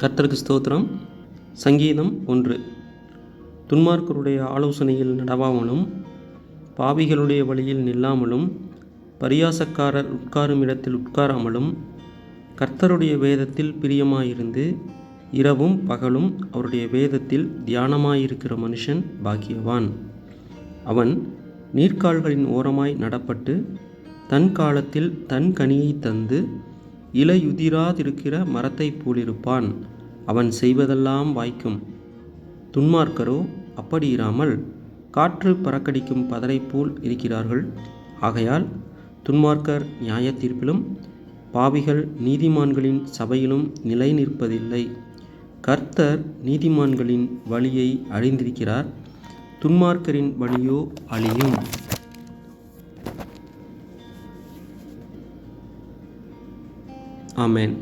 கர்த்தருக்கு ஸ்தோத்திரம். சங்கீதம் ஒன்று. துன்மார்க்கருடைய ஆலோசனையில் நடவாமலும் பாவிகளுடைய வழியில் நில்லாமலும் பரியாசக்காரர் உட்காரும் இடத்தில் உட்காராமலும் கர்த்தருடைய வேதத்தில் பிரியமாயிருந்து இரவும் பகலும் அவருடைய வேதத்தில் தியானமாயிருக்கிற மனுஷன் பாக்கியவான். அவன் நீர்க்கால்களின் ஓரமாய் நடப்பட்டு தன் காலத்தில் தன் கனியை தந்து இலையுதிராதிருக்கிற மரத்தைப் போலிருப்பான். அவன் செய்வதெல்லாம் வாய்க்கும். துன்மார்க்கரோ அப்படி இராமல் காற்று பறக்கடிக்கும் பதரை போல் இருக்கிறார்கள். ஆகையால் துன்மார்க்கர் நியாய தீர்ப்பிலும் பாவிகள் நீதிமான்களின் சபையிலும் நிலை நிற்பதில்லை கர்த்தர் நீதிமான்களின் வழியை அழிந்திருக்கிறார் துன்மார்க்கரின் வழியோ அழியும். ஆமேன்.